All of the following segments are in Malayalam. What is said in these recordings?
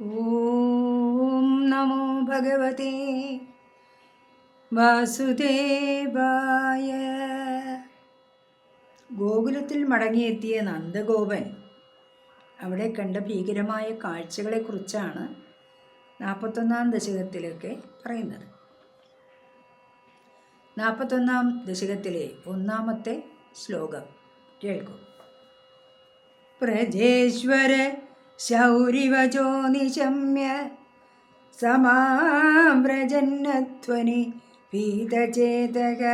ഓം നമോ ഭഗവതേ വാസുദേവായ ഗോകുലത്തിൽ മടങ്ങിയെത്തിയ നന്ദഗോപൻ അവിടെ കണ്ട ഭീകരമായ കാഴ്ചകളെക്കുറിച്ചാണ് നാൽപ്പത്തൊന്നാം ദശകത്തിലൊക്കെ പറയുന്നത്. നാൽപ്പത്തൊന്നാം ദശകത്തിലെ ഒന്നാമത്തെ ശ്ലോകം കേൾക്കൂ. പ്രജേശ്വര ശൗരിവചോ നിശമ്യ സമാവ്രജന്നധ്വനി പീതചേതക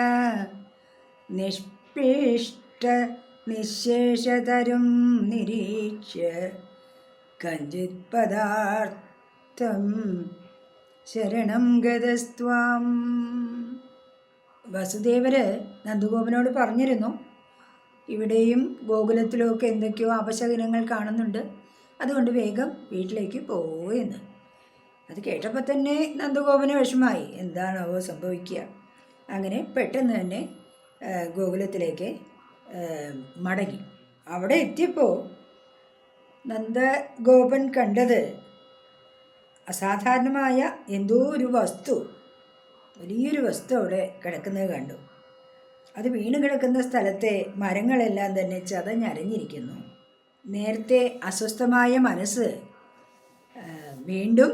നിഷ്പിഷ്ട നിശേഷതരും നിരീക്ഷ്യ കഞ്ചിത് പദാർത്ഥം ശരണം ഗതസ്ത്വാം. വസുദേവര് നന്ദഗോപനോട് പറഞ്ഞിരുന്നു. ഇവിടെയും ഗോകുലത്തിലുമൊക്കെ എന്തൊക്കെയോ അപശകനങ്ങൾ കാണുന്നുണ്ട്. അതുകൊണ്ട് വേഗം വീട്ടിലേക്ക് പോയെന്ന് അത് കേട്ടപ്പോൾ തന്നെ നന്ദഗോപന് വിഷമായി എന്താണാവോ സംഭവിക്കുക? അങ്ങനെ പെട്ടെന്ന് തന്നെ ഗോകുലത്തിലേക്ക് മടങ്ങി. അവിടെ എത്തിയപ്പോൾ നന്ദഗോപൻ കണ്ടത് അസാധാരണമായ എന്തോ ഒരു വസ്തു വലിയൊരു വസ്തു അവിടെ കിടക്കുന്നത് കണ്ടു. അത് വീണ് കിടക്കുന്ന സ്ഥലത്തെ മരങ്ങളെല്ലാം തന്നെ ചതഞ്ഞരഞ്ഞിരിക്കുന്നു. നേരത്തെ അസ്വസ്ഥമായ മനസ്സ് വീണ്ടും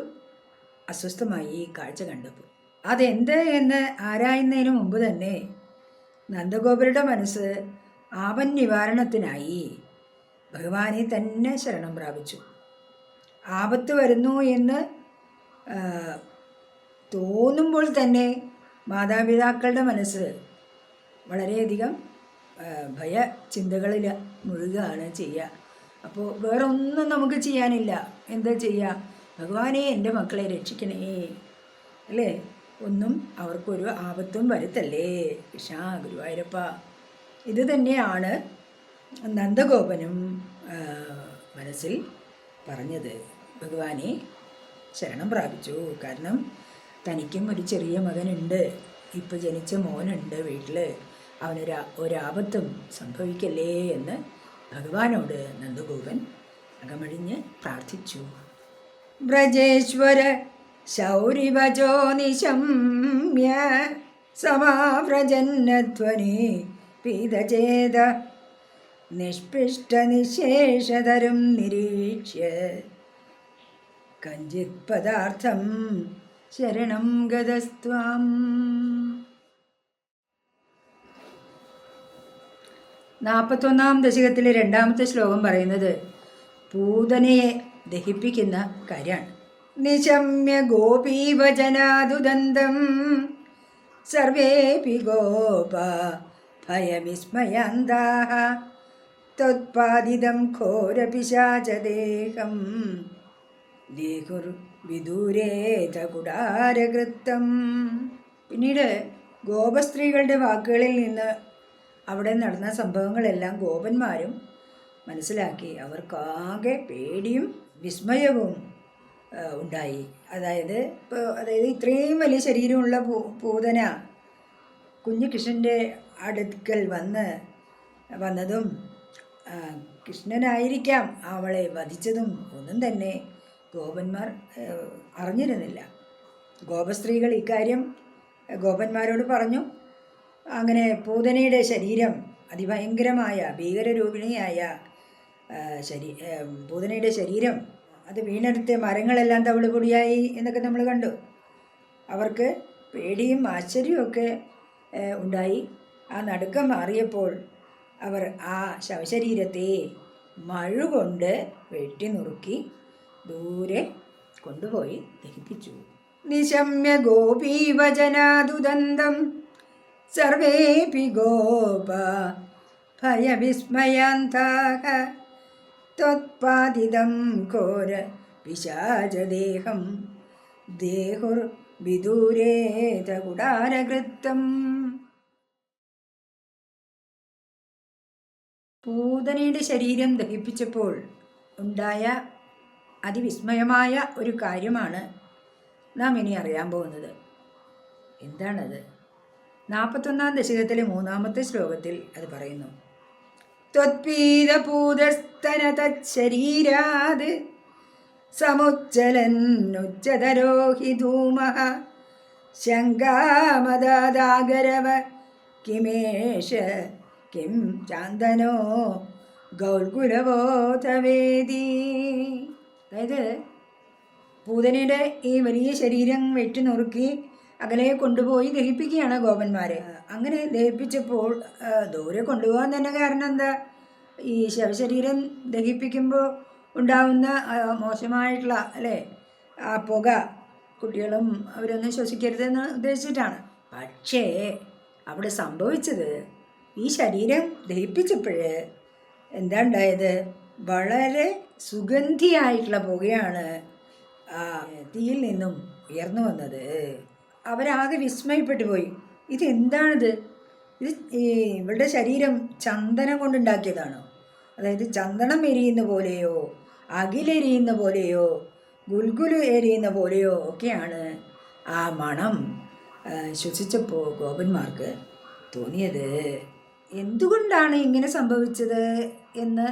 അസ്വസ്ഥമായി ഈ കാഴ്ച കണ്ടപ്പോൾ. അതെന്ത് എന്ന് ആരായുന്നതിന് മുമ്പ് തന്നെ നന്ദഗോപരുടെ മനസ്സ് ആപൻ നിവാരണത്തിനായി ഭഗവാനെ തന്നെ ശരണം പ്രാപിച്ചു. ആപത്ത് വരുന്നു എന്ന് തോന്നുമ്പോൾ തന്നെ മാതാപിതാക്കളുടെ മനസ്സ് വളരെയധികം ആ, ഭയ ചിന്തകളിൽ മുഴുകുകയാണ് ചെയ്യുക. അപ്പോൾ വേറെ ഒന്നും നമുക്ക് ചെയ്യാനില്ല. എന്താ ചെയ്യുക ഭഗവാനെ എന്റെ മക്കളെ രക്ഷിക്കണേ. അല്ലേ? ഒന്നും അവർക്കൊരു ആപത്തും വരുത്തല്ലേ? ഷാ ഗുരുവായൂരപ്പ. ഇത് തന്നെയാണ് നന്ദഗോപനും മനസ്സിൽ പറഞ്ഞത്. ഭഗവാനെ ശരണം പ്രാപിച്ചു. കാരണം തനിക്കും ഒരു ചെറിയ മകനുണ്ട്. ഇപ്പോൾ ജനിച്ച മോനുണ്ട് വീട്ടിൽ അവനൊരു ഒരാപത്തും സംഭവിക്കല്ലേ എന്ന് ഭഗവാനോട് നന്ദഗോപൻ അകമഴിഞ്ഞ് പ്രാർത്ഥിച്ചു. വ്രജേശ്വര ശൗരിവചോ നിശമ്യ സമാവ്രജന്നധ്വനി പീതചേത നിഷ്പിഷ്ടനിശേഷതരും നിരീക്ഷ്യ. കഞ്ചിത് പദാർത്ഥം ശരണം ഗതസ്ത്വാം. നാൽപ്പത്തൊന്നാം ദശകത്തിലെ രണ്ടാമത്തെ ശ്ലോകം പറയുന്നത് പൂതനയെ ദഹിപ്പിക്കുന്ന കാര്യമാണ്. നിശമ്യ ഗോപീവചനാദുദന്തം സർവേപി ഗോപ ഭയവിസ്മയാന്താः ത്വത്പാദിതം ഘോരപിശാചദേഹം ദേഹുർ വിദൂരേത കുടാരകൃത്തം പിന്നീട് ഗോപസ്ത്രീകളുടെ വാക്കുകളിൽ നിന്ന് അവിടെ നടന്ന സംഭവങ്ങളെല്ലാം ഗോപന്മാരും മനസ്സിലാക്കി. അവർക്കാകെ പേടിയും വിസ്മയവും ഉണ്ടായി. അതായത് ഇപ്പോൾ അതായത് ഇത്രയും വലിയ ശരീരമുള്ള പൂ പൂതന കുഞ്ഞു കൃഷ്ണന്റെ അടുക്കൽ വന്ന് വന്നതും കൃഷ്ണനായിരിക്കാം അവളെ വധിച്ചതും ഒന്നും തന്നെ ഗോപന്മാർ അറിഞ്ഞിരുന്നില്ല. ഗോപസ്ത്രീകൾ ഇക്കാര്യം ഗോപന്മാരോട് പറഞ്ഞു. അങ്ങനെ പൂതനയുടെ ശരീരം അതിഭയങ്കരമായ ഭീകരരൂപിണിയായ ശരീ പൂതനയുടെ ശരീരം അത് വീണെടുത്ത് മരങ്ങളെല്ലാം തവിളുപൊടിയായി എന്നൊക്കെ നമ്മൾ കണ്ടു. അവർക്ക് പേടിയും ആശ്ചര്യമൊക്കെ ഉണ്ടായി. ആ നടുക്കം മാറിയപ്പോൾ അവർ ആ ശവശരീരത്തെ മഴുകൊണ്ട് വെട്ടി നുറുക്കി ദൂരെ കൊണ്ടുപോയി ദഹിപ്പിച്ചു. നിശമ്യ ഗോപീവചനാദുദന്തം സർവേപി ഗോപ ഭയവിസ്മയാന്താഹ പിശാചദേഹം ദേഹുർ വിദൂരേത കുടാരകൃത്തം പൂതനയുടെ ശരീരം ദഹിപ്പിച്ചപ്പോൾ ഉണ്ടായ അതിവിസ്മയമായ ഒരു കാര്യമാണ് നാം ഇനി അറിയാൻ പോകുന്നത്. എന്താണത്? നാൽപ്പത്തൊന്നാം ദശകത്തിലെ മൂന്നാമത്തെ ശ്ലോകത്തിൽ അത് പറയുന്നു. ത്വത്പീതപൂതസ്തന തരീരാത് സമുജ്ജലന്നുച്ചതരോ ഹി ധൂമഃ ശങ്കാമദാഗരവ കിമേഷ കിം ചാന്തനോ ഗൗൽകുലബോധവേദി അതായത് പൂതനയുടെ ഈ വലിയ ശരീരം വെട്ടി നുറുക്കി അകലെ കൊണ്ടുപോയി ദഹിപ്പിക്കുകയാണ് ഗോപന്മാരെ. അങ്ങനെ ദഹിപ്പിച്ചപ്പോൾ ദൂരെ കൊണ്ടുപോകാൻ തന്നെ കാരണം എന്താ? ഈ ശവശരീരം ദഹിപ്പിക്കുമ്പോൾ ഉണ്ടാവുന്ന മോശമായിട്ടുള്ള അല്ലേ? ആ പുക കുട്ടികളും അവരൊന്നും ശ്വസിക്കരുതെന്ന് ഉദ്ദേശിച്ചിട്ടാണ്. പക്ഷേ അവിടെ സംഭവിച്ചത് ഈ ശരീരം ദഹിപ്പിച്ചപ്പോൾ എന്താ ഉണ്ടായത്? വളരെ സുഗന്ധിയായിട്ടുള്ള പുകയാണ് ആ തീയിൽ നിന്നും ഉയർന്നു വന്നത്. അവരാകെ വിസ്മയപ്പെട്ടു പോയി ഇത് എന്താണിത്? ഇത് ഇവളുടെ ശരീരം ചന്ദനം കൊണ്ടുണ്ടാക്കിയതാണോ? അതായത് ചന്ദനം എരിയുന്ന പോലെയോ അകിലെരിയുന്ന പോലെയോ ഗുൽഗുലു എരിയുന്ന പോലെയോ ഒക്കെയാണ് ആ മണം ശ്വസിച്ചപ്പോൾ ഗോപന്മാർക്ക് തോന്നിയത്. എന്തുകൊണ്ടാണ് ഇങ്ങനെ സംഭവിച്ചത് എന്ന്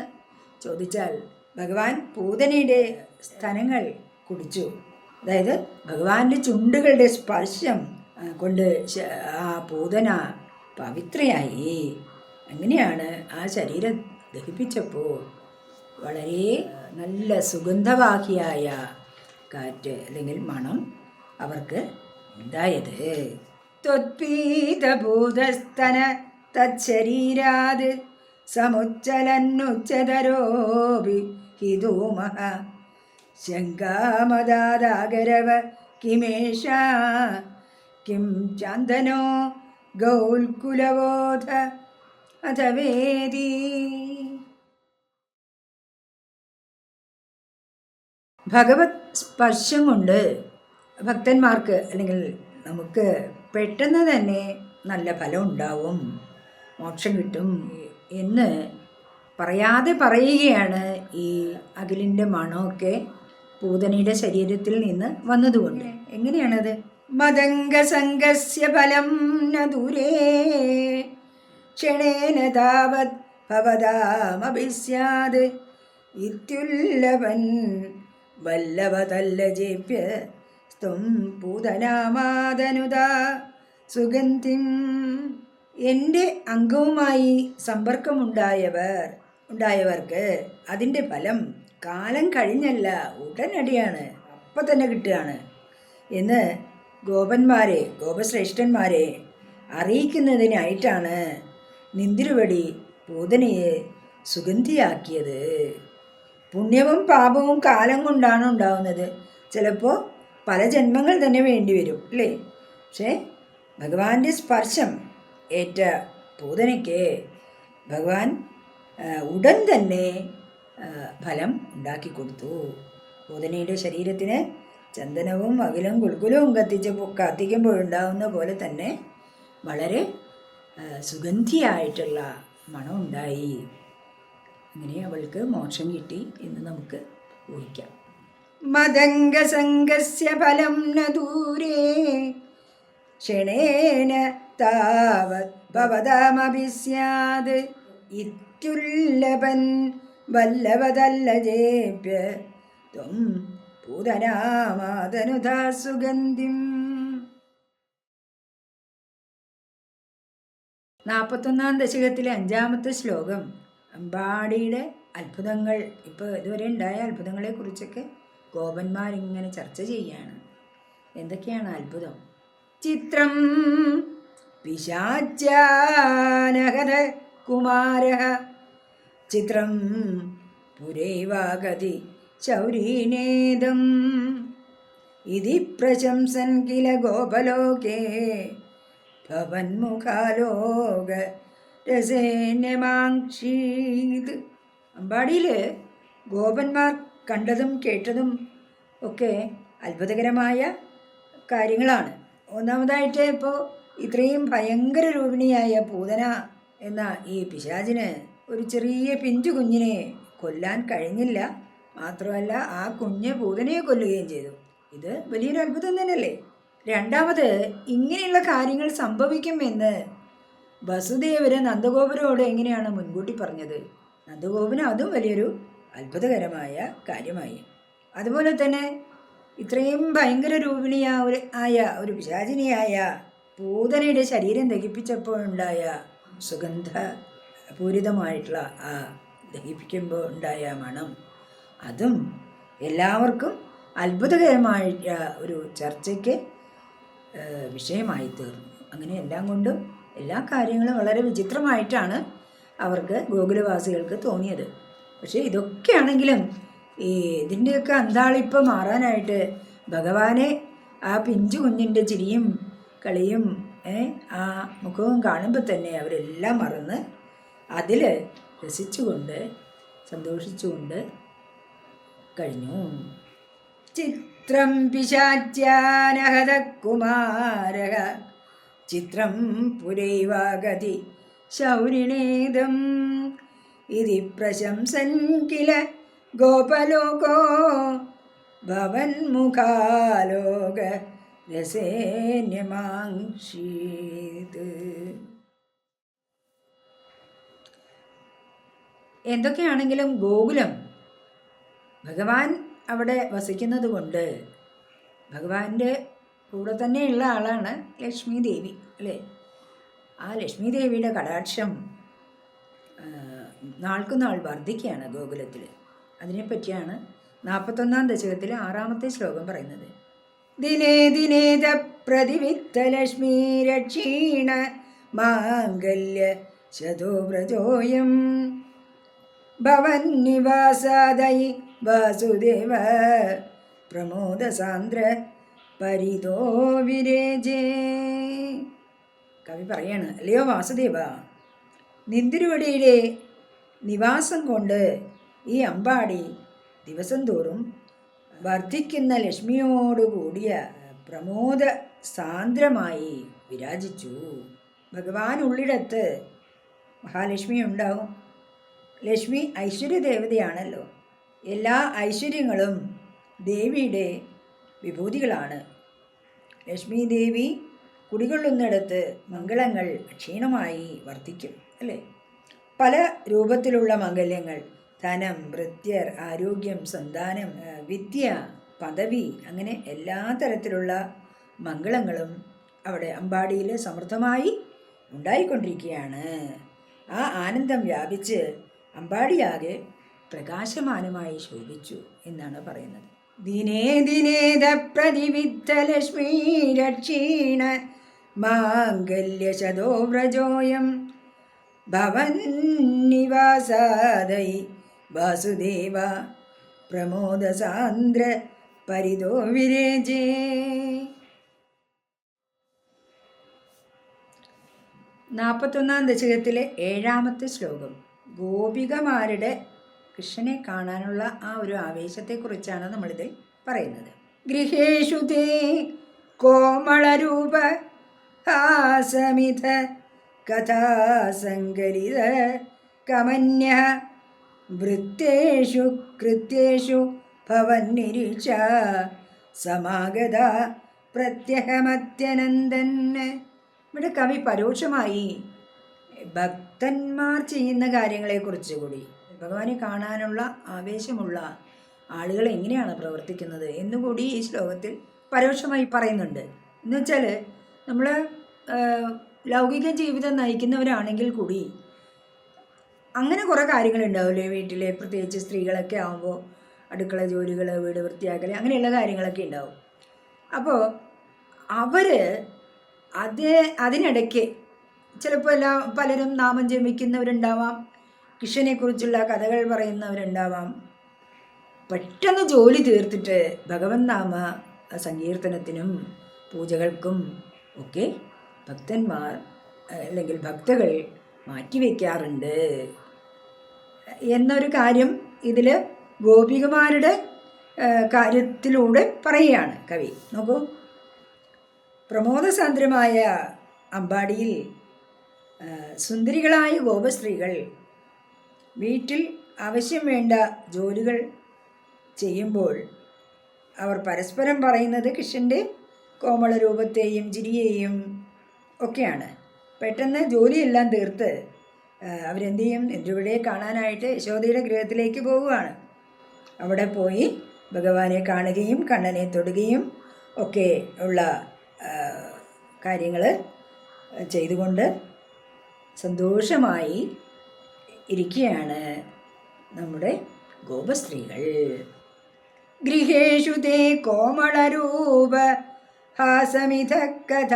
ചോദിച്ചാൽ ഭഗവാൻ പൂതനയുടെ സ്ഥലങ്ങൾ കുടിച്ചു. അതായത് ഭഗവാന്റെ ചുണ്ടുകളുടെ സ്പർശം കൊണ്ട് ആ പൂതന പവിത്രയായി. അങ്ങനെയാണ് ആ ശരീരം ദഹിപ്പിച്ചപ്പോൾ വളരെ നല്ല സുഗന്ധവാഹിയായ കാറ്റ് അല്ലെങ്കിൽ മണം അവർക്ക് ഉണ്ടായത്. ത്വത്പീതഭൂതസ്തന തച്ഛരീരാത് സമുച്ചലന്നുച്ചതരോപി ഹിതൂമഃ ശങ്കാമദാഗരവ കിമേഷ കിം ചന്ദനോ ഗൗൽകുലബോധ അഥവേദി ഭഗവത് സ്പർശം കൊണ്ട് ഭക്തന്മാർക്ക് അല്ലെങ്കിൽ നമുക്ക് പെട്ടെന്ന് തന്നെ നല്ല ഫലം ഉണ്ടാവും. മോക്ഷം കിട്ടും എന്ന് പറയാതെ പറയുകയാണ് ഈ അഖിലിന്റെ മണമൊക്കെ. പൂതനയുടെ ശരീരത്തിൽ നിന്ന് വന്നതുകൊണ്ട്. എങ്ങനെയാണത്? മതംഗസംഗസ്യ ഫലം ന ദൂരേ. ക്ഷണേന താവത് ഭവതാമഭിസ്യാത്. ഇത്യുല്ലവൻ വല്ലഭതല്ലജേപ്യ സ്ത്വം പൂതനാമാതനുത സുഗന്ധിം എന്റെ അംഗവുമായി സമ്പർക്കമുണ്ടായവർ ഉണ്ടായവർക്ക് അതിന്റെ ഫലം കാലം കഴിഞ്ഞല്ല ഉടനടിയാണ് അപ്പം തന്നെ കിട്ടുകയാണ് എന്ന് ഗോപന്മാരെ ഗോപശ്രേഷ്ഠന്മാരെ അറിയിക്കുന്നതിനായിട്ടാണ് നിന്തിരുവടി പൂതനയെ സുഗന്ധിയാക്കിയത്. പുണ്യവും പാപവും കാലം കൊണ്ടാണ് ഉണ്ടാവുന്നത്. ചിലപ്പോൾ പല ജന്മങ്ങൾ തന്നെ വേണ്ടി വരും അല്ലേ? പക്ഷേ ഭഗവാന്റെ സ്പർശം ഏറ്റ പൂതനയ്ക്ക് ഭഗവാൻ ഉടൻ തന്നെ ഫലം ഉണ്ടാക്കി കൊടുത്തു. പൂതനയുടെ ശരീരത്തിന് ചന്ദനവും അകിലും കുൽക്കുലവും കത്തിച്ചപ്പോൾ കത്തിക്കുമ്പോഴുണ്ടാവുന്ന പോലെ തന്നെ വളരെ സുഗന്ധിയായിട്ടുള്ള മണമുണ്ടായി. അങ്ങനെ അവൾക്ക് മോക്ഷം കിട്ടി എന്ന് നമുക്ക് ഊഹിക്കാം. മതംഗസംഗസ്യ ഫലം ന ദൂരേ ക്ഷണേന താവത് ഭവതാമഭിസ്യാത്. ഇത്യുല്ലഭൻ വല്ലവതല്ലജേപ്യ ത്വം പൂതനാമാതനുധാ സുഗന്ധിം നാൽപ്പത്തൊന്നാം ദശകത്തിലെ അഞ്ചാമത്തെ ശ്ലോകം. അമ്പാടിയുടെ അത്ഭുതങ്ങൾ. ഇപ്പോൾ ഇതുവരെ ഉണ്ടായ അത്ഭുതങ്ങളെക്കുറിച്ചൊക്കെ ഗോപന്മാരിങ്ങനെ ചർച്ച ചെയ്യാണ്. എന്തൊക്കെയാണ് അത്ഭുതം? ചിത്രം പിശാചാനഹത കുമാര ചിത്രം പുരൈവാഗതി ശൗരീനേദം ഇതി പ്രശംസൻ കില ഗോപലോകേ ഭവന്മുഖാലോക രസേന്യമാക്ഷീത്. അമ്പാടിയിൽ ഗോപന്മാർ കണ്ടതും കേട്ടതും ഒക്കെ അത്ഭുതകരമായ കാര്യങ്ങളാണ്. ഒന്നാമതായിട്ട് ഇപ്പോൾ ഇത്രയും ഭയങ്കര രൂപിണിയായ പൂതന എന്ന ഈ പിശാചിന് ഒരു ചെറിയ പിഞ്ചു കുഞ്ഞിനെ കൊല്ലാൻ കഴിഞ്ഞില്ല. മാത്രമല്ല ആ കുഞ്ഞ് പൂതനയെ കൊല്ലുകയും ചെയ്തു. ഇത് വലിയൊരു അത്ഭുതം തന്നെയല്ലേ? രണ്ടാമത് ഇങ്ങനെയുള്ള കാര്യങ്ങൾ സംഭവിക്കുമെന്ന് വസുദേവര് നന്ദഗോപുരോട് എങ്ങനെയാണ് മുൻകൂട്ടി പറഞ്ഞത്? നന്ദഗോപുരം അതും വലിയൊരു അത്ഭുതകരമായ കാര്യമായി. അതുപോലെ തന്നെ ഇത്രയും ഭയങ്കര രൂപിണിയ ഒരു ആയ ഒരു പിശാചിനിയായ പൂതനയുടെ ശരീരം ദഹിപ്പിച്ചപ്പോഴുണ്ടായ സുഗന്ധ പൂരിതമായിട്ടുള്ള ആ ദഹിപ്പിക്കുമ്പോൾ ഉണ്ടായ മണം. അതും എല്ലാവർക്കും അത്ഭുതകരമായ ഒരു ചർച്ചയ്ക്ക് വിഷയമായി തീർന്നു. അങ്ങനെ എല്ലാം കൊണ്ടും എല്ലാ കാര്യങ്ങളും വളരെ വിചിത്രമായിട്ടാണ് അവർക്ക് ഗോകുലവാസികൾക്ക് തോന്നിയത്. പക്ഷേ ഇതൊക്കെയാണെങ്കിലും ഈ ഇതിന്റെയൊക്കെ അന്താളിപ്പ് മാറാനായിട്ട് ഭഗവാനെ ആ പിഞ്ചു കുഞ്ഞിന്റെ ചിരിയും കളിയും ആ മുഖവും കാണുമ്പോൾ തന്നെ അവരെല്ലാം മറന്ന് അതിൽ രസിച്ചുകൊണ്ട് സന്തോഷിച്ചുകൊണ്ട് കഴിഞ്ഞു. ചിത്രം പിശാച്യാനഹതകുമാരക ചിത്രം പുരൈവാഗതി ശൗരിണേദം ഇതി പ്രശംസൻ കില ഗോപലോകോ ഭവന്മുഖാലോക രസേന്യമാക്ഷീത് എന്തൊക്കെയാണെങ്കിലും ഗോകുലം ഭഗവാൻ അവിടെ വസിക്കുന്നത് കൊണ്ട് ഭഗവാന്റെ കൂടെ തന്നെയുള്ള ആളാണ് ലക്ഷ്മി ദേവി അല്ലേ? ആ ലക്ഷ്മി ദേവിയുടെ കടാക്ഷം നാൾക്കുനാൾ വർദ്ധിക്കുകയാണ് ഗോകുലത്തിൽ അതിനെപ്പറ്റിയാണ് നാൽപ്പത്തൊന്നാം ദശകത്തിൽ ആറാമത്തെ ശ്ലോകം പറയുന്നത്. ദിനേ ദിനേത പ്രതിവിത്ത ലക്ഷ്മി രക്ഷീണ മാംഗല്യ ശതോവ്രജോയം ഭവന്നിവാസാദൈ വാസുദേവ പ്രമോദസാന്ദ്ര പരിതോ വിരേജേ. കവി പറയാണ് അല്ലയോ വാസുദേവ നിന്തിരുവടിയിലെ നിവാസം കൊണ്ട് ഈ അമ്പാടി ദിവസം തോറും വർദ്ധിക്കുന്ന ലക്ഷ്മിയോടുകൂടിയ പ്രമോദ സാന്ദ്രമായി വിരാജിച്ചു. ഭഗവാൻ ഉള്ളിടത്ത് മഹാലക്ഷ്മി ഉണ്ടാവും ലക്ഷ്മി ഐശ്വര്യ ദേവതയാണല്ലോ എല്ലാ ഐശ്വര്യങ്ങളും ദേവിയുടെ വിഭൂതികളാണ്. ലക്ഷ്മി ദേവി കുടികൊള്ളുന്നിടത്ത് മംഗളങ്ങൾ ക്ഷീണമായി വർദ്ധിക്കും അല്ലേ? പല രൂപത്തിലുള്ള മംഗല്യങ്ങൾ ധനം വൃത്യർ ആരോഗ്യം സന്താനം വിദ്യ പദവി അങ്ങനെ എല്ലാ തരത്തിലുള്ള മംഗളങ്ങളും അവിടെ അമ്പാടിയിൽ സമൃദ്ധമായി ഉണ്ടായിക്കൊണ്ടിരിക്കുകയാണ്. ആ ആനന്ദം വ്യാപിച്ച് അമ്പാടിയാകെ പ്രകാശമാനമായി ശോഭിച്ചു എന്നാണ് പറയുന്നത്. ദിനേ പ്രതിവിദ്ധ ലക്ഷ്മീ രക്ഷീണ മാംഗല്യ ശതോ വ്രജോയം ഭവന്നിവാസാദൈ വാസുദേവ പ്രമോദസാന്ദ്ര പരിതോ വിരേജേ. നാൽപ്പത്തൊന്നാം ദശകത്തിലെ ഏഴാമത്തെ ശ്ലോകം. ഗോപികമാരുടെ കൃഷ്ണനെ കാണാനുള്ള ആ ഒരു ആവേശത്തെക്കുറിച്ചാണ് നമ്മളിത് പറയുന്നത്. ഗൃഹേഷു തേ കോമളരൂപ ഹാസമിത കഥാസങ്കലിത കമന്യ വൃത്തേഷു കൃത്യേഷു ഭവന്നിരീക്ഷ സമാഗത പ്രത്യഹമത്യനന്ദൻ ഇവിടെ കവി പരോക്ഷമായി ഭക്തന്മാർ ചെയ്യുന്ന കാര്യങ്ങളെക്കുറിച്ച് കൂടി. ഭഗവാനെ കാണാനുള്ള ആവേശമുള്ള ആളുകൾ എങ്ങനെയാണ് പ്രവർത്തിക്കുന്നത് എന്നുകൂടി ഈ ശ്ലോകത്തിൽ പരോക്ഷമായി പറയുന്നുണ്ട്. എന്നുവെച്ചാൽ നമ്മൾ ലൗകിക ജീവിതം നയിക്കുന്നവരാണെങ്കിൽ കൂടി അങ്ങനെ കുറേ കാര്യങ്ങളുണ്ടാവില്ലേ വീട്ടിൽ പ്രത്യേകിച്ച് സ്ത്രീകളൊക്കെ ആകുമ്പോൾ അടുക്കള ജോലികൾ വീട് വൃത്തിയാക്കൽ അങ്ങനെയുള്ള കാര്യങ്ങളൊക്കെ ഉണ്ടാവും. അപ്പോൾ അവർ അതേ അതിനിടയ്ക്ക് ചിലപ്പോൾ എല്ലാ പലരും നാമം ജപിക്കുന്നവരുണ്ടാവാം. കൃഷ്ണനെക്കുറിച്ചുള്ള കഥകൾ പറയുന്നവരുണ്ടാവാം. പെട്ടെന്ന് ജോലി തീർത്തിട്ട് ഭഗവൻ നാമ സങ്കീർത്തനത്തിനും പൂജകൾക്കും ഒക്കെ ഭക്തന്മാർ അല്ലെങ്കിൽ ഭക്തകൾ മാറ്റിവെക്കാറുണ്ട് എന്നൊരു കാര്യം ഇതിൽ ഗോപികമാരുടെ കാര്യത്തിലൂടെ പറയുകയാണ് കവി. നോക്കൂ. പ്രമോദസാന്ദ്രമായ അമ്പാടിയിൽ സുന്ദരികളായ ഗോപസ്ത്രീകൾ വീട്ടിൽ ആവശ്യം വേണ്ട ജോലികൾ ചെയ്യുമ്പോൾ അവർ പരസ്പരം പറയുന്നത് കൃഷ്ണന്റെ കോമള രൂപത്തെയും ചിരിയെയും ഒക്കെയാണ്. പെട്ടെന്ന് ജോലിയെല്ലാം തീർത്ത് അവരെന്ത് ചെയ്യും? ഇന്ദ്രവിടയെ കാണാനായിട്ട് യശോദയുടെ ഗൃഹത്തിലേക്ക് പോവുകയാണ്. അവിടെ പോയി ഭഗവാനെ കാണുകയും കണ്ണനെ തൊടുകയും ഒക്കെ ഉള്ള കാര്യങ്ങൾ ചെയ്തുകൊണ്ട് സന്തോഷമായി ഇരിക്കുകയാണ് നമ്മുടെ ഗോപസ്ത്രീകൾ. ഗൃഹേഷു തേ കോമളരൂപ ഹാസമിത കഥ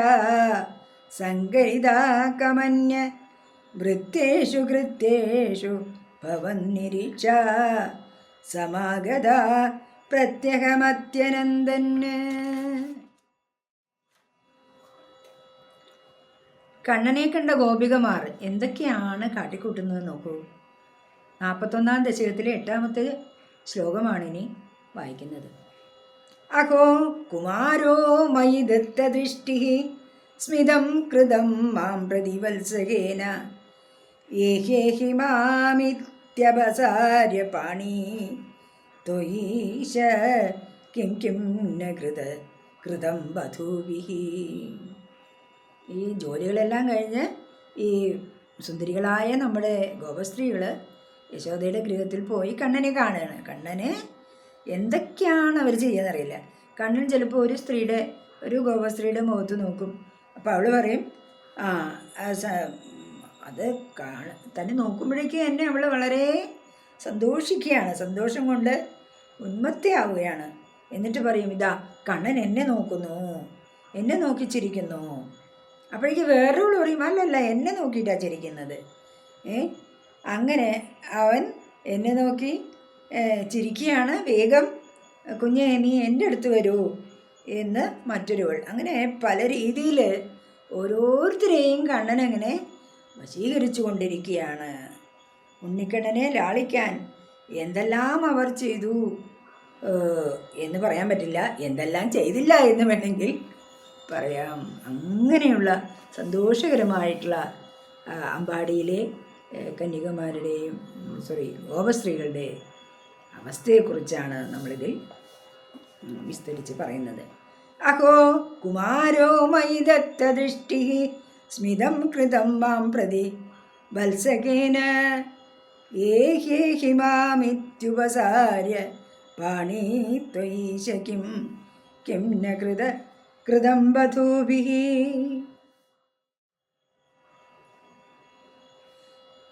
സങ്കരിതാകമന്യ വൃത്തേഷു കൃത്യേഷു ഭവന്നിരീക്ഷ സമാഗത പ്രത്യഹമത്യനന്ദന്. കണ്ണനെ കണ്ട ഗോപികമാർ എന്തൊക്കെയാണ് കാട്ടിക്കൂട്ടുന്നത് നോക്കൂ. നാൽപ്പത്തൊന്നാം ദശകത്തിലെ എട്ടാമത്തെ ശ്ലോകമാണിനി വായിക്കുന്നത്. അഹോ കുമാരോ മയി ദത്തദൃഷ്ടി സ്മിതം കൃതം മാം പ്രതിവത്സകേന. ഏഹേഹി മാമിത്യപസാര്യ പാണി. ത്വയീശ കിം കിം ന കൃത കൃതം വധൂവിഹി ഈ ജോലികളെല്ലാം കഴിഞ്ഞ് ഈ സുന്ദരികളായ നമ്മുടെ ഗോപസ്ത്രീകൾ യശോദയുടെ ഗൃഹത്തിൽ പോയി കണ്ണനെ കാണുകയാണ്. കണ്ണന് എന്തൊക്കെയാണ് അവർ ചെയ്യാന്നറിയില്ല. കണ്ണൻ ചിലപ്പോൾ ഒരു സ്ത്രീയുടെ ഒരു ഗോപസ്ത്രീയുടെ മുഖത്ത് നോക്കും. അപ്പോൾ അവൾ പറയും ആ അത് കാണ തന്നെ നോക്കുമ്പോഴേക്കും എന്നെ അവൾ വളരെ സന്തോഷിക്കുകയാണ്. സന്തോഷം കൊണ്ട് ഉന്മത്തയാവുകയാണ്. എന്നിട്ട് പറയും ഇതാ കണ്ണൻ എന്നെ നോക്കുന്നു. എന്നെ നോക്കിച്ചിരിക്കുന്നു. അപ്പോഴേക്ക് വേറൊരു പറയും അല്ലല്ല എന്നെ നോക്കിയിട്ടാണ് ചിരിക്കുന്നത്. ഏ? അങ്ങനെ അവൻ എന്നെ നോക്കി ചിരിക്കുകയാണ്. വേഗം കുഞ്ഞെ നീ എന്റെ അടുത്ത് വരൂ എന്ന് മറ്റൊരുവൾ. അങ്ങനെ പല രീതിയിൽ ഓരോരുത്തരെയും കണ്ണനങ്ങനെ വശീകരിച്ചു കൊണ്ടിരിക്കുകയാണ് ഉണ്ണിക്കണ്ണനെ ലാളിക്കാൻ എന്തെല്ലാം അവർ ചെയ്തു എന്ന് പറയാൻ പറ്റില്ല. എന്തെല്ലാം ചെയ്തില്ല എന്ന് വേണമെങ്കിൽ പറയാം. അങ്ങനെയുള്ള സന്തോഷകരമായിട്ടുള്ള അമ്പാടിയിലെ കന്യകമാരുടെയും സോറി ഗോപസ്ത്രീകളുടെ അവസ്ഥയെക്കുറിച്ചാണ് നമ്മളിതിൽ വിസ്തരിച്ച് പറയുന്നത്. അഹോ കുമാരോ മയി ദത്തദൃഷ്ടി സ്മിതം കൃതം മാം പ്രതി വത്സകേന ഏഹേഹി മാമിത്യുപസാര്യ പാണി ത്വയീശ കിം കിം ന കൃത വധൂഭിः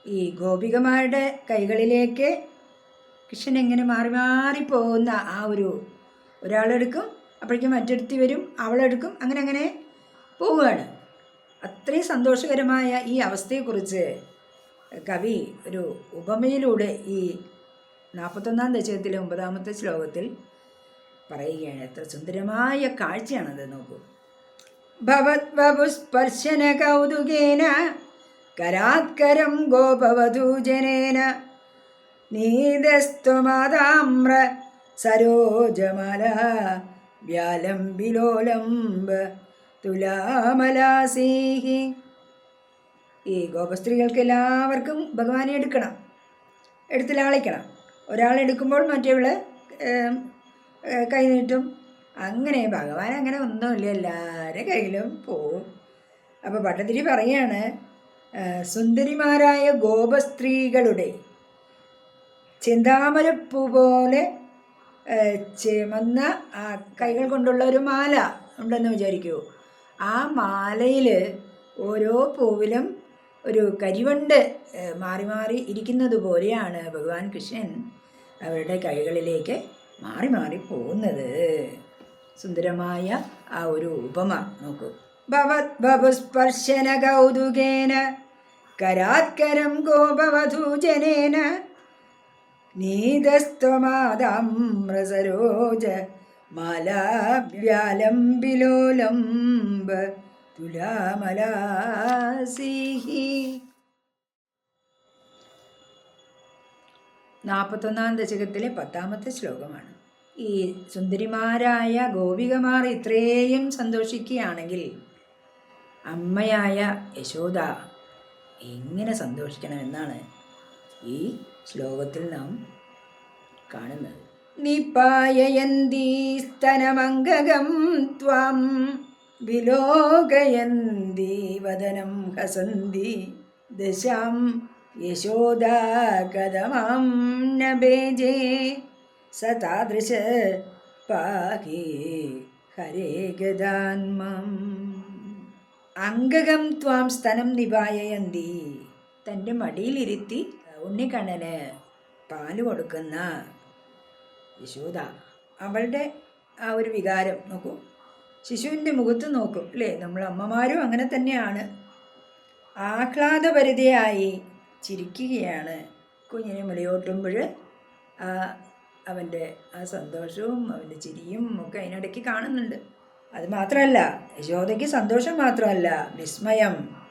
ഈ ഗോപികമാരുടെ കൈകളിലേക്ക് കൃഷ്ണൻ എങ്ങനെ മാറി മാറി പോകുന്ന ആ ഒരു ഒരാളെടുക്കും അപ്പോഴേക്കും മറ്റൊരുത്തി വരും അവളെടുക്കും അങ്ങനെ അങ്ങനെ പോവുകയാണ്. അത്രയും സന്തോഷകരമായ ഈ അവസ്ഥയെക്കുറിച്ച് കവി ഒരു ഉപമയിലൂടെ ഈ നാൽപ്പത്തൊന്നാം ദശകത്തിലെ ഒമ്പതാമത്തെ ശ്ലോകത്തിൽ പറയുകയാണ്. എത്ര സുന്ദരമായ കാഴ്ചയാണത് നോക്കൂ. ഭവത്വപുസ്പർശന കൗതുകേന കരാത്കരം ഗോപവധൂജനേന നീതസ്ത്വമാതാമ്ര സരോജമല വ്യാലംബിലോലംബ തുലാമലാസീഹി. ഈ ഗോപസ്ത്രീകൾക്ക് എല്ലാവർക്കും ഭഗവാനെ എടുക്കണം. എടുത്ത് ലാളിക്കണം ഒരാളെടുക്കുമ്പോൾ മറ്റേവൾ കൈനീട്ടും അങ്ങനെ ഭഗവാൻ അങ്ങനെ ഒന്നുമില്ല എല്ലാവരുടെ കയ്യിലും പോവും. അപ്പോൾ പട്ടതിരി പറയാണ് സുന്ദരിമാരായ ഗോപസ്ത്രീകളുടെ ചിന്താമരപ്പൂ പോലെ ചുമന്ന കൈകൾ കൊണ്ടുള്ള ഒരു മാല ഉണ്ടെന്ന് വിചാരിക്കൂ. ആ മാലയിൽ ഓരോ പൂവിലും ഒരു കരിവണ്ട് മാറി മാറി ഇരിക്കുന്നത് പോലെയാണ് ഭഗവാൻ കൃഷ്ണൻ അവരുടെ കൈകളിലേക്ക് മാറി മാറി പോകുന്നത്. സുന്ദരമായ ആ ഒരു ഉപമ നോക്കൂ. ഭവത് ബഹുസ്പർശന കൗതുകേന കരാത്കരം ഗോപവധൂജനേന നീതസ്ത്വമാതാമ്രസരോജ മാലാഭ്യാലംബിലോലംബ തുലാമലാസിഹി. നാൽപ്പത്തൊന്നാം ദശകത്തിലെ പത്താമത്തെ ശ്ലോകമാണ്. ഈ സുന്ദരിമാരായ ഗോപികമാർ ഇത്രയും സന്തോഷിക്കുകയാണെങ്കിൽ അമ്മയായ യശോദ എങ്ങനെ സന്തോഷിക്കണമെന്നാണ് ഈ ശ്ലോകത്തിൽ നാം കാണുന്നത്. നിപായയന്തി സ്തനമംഗകം ത്വം വിലോകയന്തി വദനം ഹസന്തി ദശാം യശോദാ കഥമാം നഭേജേ സ താദൃശ പാഹി ഹരേ ഗതാന്മം അംഗകം ത്വാം സ്തനം നിപായയന്തി തന്റെ മടിയിലിരുത്തി ഉണ്ണിക്കണ്ണന് പാൽ കൊടുക്കുന്ന യശോദ. അവളുടെ ആ ഒരു വികാരം നോക്കൂ. ശിശുവിന്റെ മുഖത്ത് നോക്കും അല്ലേ? നമ്മൾ അമ്മമാരും അങ്ങനെ തന്നെയാണ്. ആഹ്ലാദഭരിതയായി ചിരിക്കുകയാണ്. കുഞ്ഞിനെ മുലയോട്ടുമ്പോൾ ആ അവന്റെ ആ സന്തോഷവും അവന്റെ ചിരിയും ഒക്കെ അതിനിടയ്ക്ക് കാണുന്നുണ്ട്. അത് മാത്രമല്ല യശോദയ്ക്ക് സന്തോഷം മാത്രമല്ല വിസ്മയം.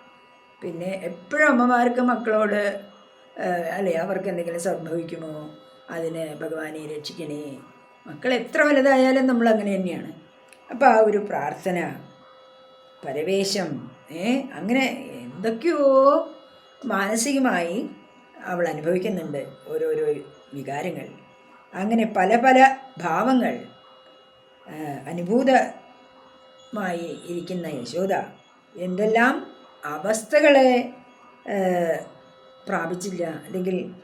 പിന്നെ എപ്പോഴും അമ്മമാർക്ക് മക്കളോട് അല്ലെ അവർക്ക് എന്തെങ്കിലും സംഭവിക്കുമോ? അതിന് ഭഗവാനെ രക്ഷിക്കണേ. മക്കൾ എത്ര വലുതായാലും നമ്മൾ അങ്ങനെ തന്നെയാണ്. അപ്പോൾ ആ ഒരു പ്രാർത്ഥന പരവേശം ഏ അങ്ങനെ എന്തൊക്കെയോ മാനസികമായി അവൾ അനുഭവിക്കുന്നുണ്ട് ഓരോരോ വികാരങ്ങൾ. അങ്ങനെ പല പല ഭാവങ്ങൾ അനുഭൂതമായി ഇരിക്കുന്ന യശോദ എന്തെല്ലാം അവസ്ഥകളെ പ്രാപിച്ചില്ല അല്ലെങ്കിൽ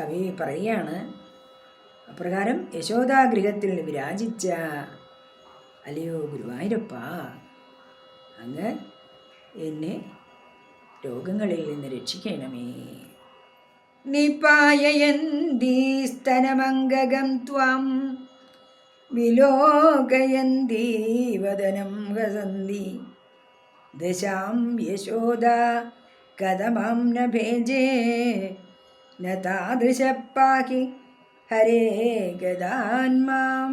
കവി പറയുകയാണ് അപ്രകാരം യശോദാഗൃഹത്തിൽ വിരാജിച്ച അല്ലയോ ഗുരുവായൂരപ്പ അങ്ങ് എന്നെ രോഗങ്ങളിൽ നിന്ന് രക്ഷിക്കണമേ. നിപായയന്തി സ്തനമംഗകം ത്വം. വിലോകയന്തി വദനം ഹസന്തി ദശാം യശോദ കഥമാം ന ഭേജേ. താദൃശ പാഹി ഹരേ ഗതാന്മാം